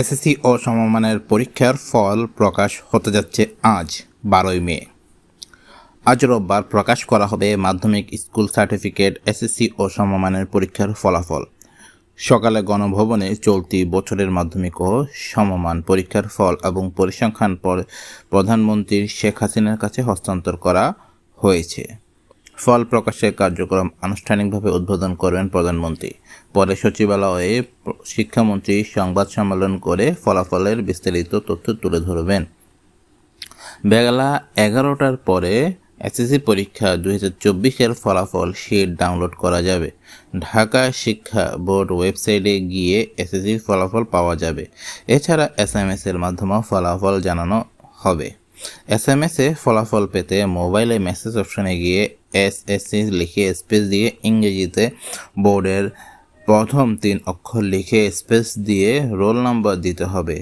SSC ও সমমানের পরীক্ষার ফল প্রকাশ হতে যাচ্ছে আজ, বারোই মে। আজ রোববার প্রকাশ করা হবে মাধ্যমিক স্কুল সার্টিফিকেট এসএসসি ও সমমানের পরীক্ষার ফলাফল। সকালে গণভবনে চলতি বছরের মাধ্যমিক ও সমমান পরীক্ষার ফল এবং পরিসংখ্যান পর প্রধানমন্ত্রী শেখ হাসিনার কাছে হস্তান্তর করা হয়েছে। ফল প্রকাশের কার্যক্রম আনুষ্ঠানিকভাবে উদ্বোধন করবেন প্রধানমন্ত্রী। পরে সচিবালয়ে শিক্ষামন্ত্রী সংবাদ সম্মেলন করে ফলাফলের বিস্তারিত তথ্য তুলে ধরবেন। বেলা এগারোটার পরে এসএসসি পরীক্ষা দুই হাজার চব্বিশের ফলাফল শিট ডাউনলোড করা যাবে। ঢাকা শিক্ষা বোর্ড ওয়েবসাইটে গিয়ে এসএসসির ফলাফল পাওয়া যাবে। এছাড়া এস এম এস এর মাধ্যমেও ফলাফল জানানো হবে। এস এম এস ফলাফল পেতে মোবাইলে মেসেজ অপশনে গিয়ে এস এস সি লিখে স্পেস দিয়ে ইংরেজিতে বোর্ডের প্রথম তিন অক্ষর লিখে স্পেস দিয়ে রোল নম্বর দিতে হবে।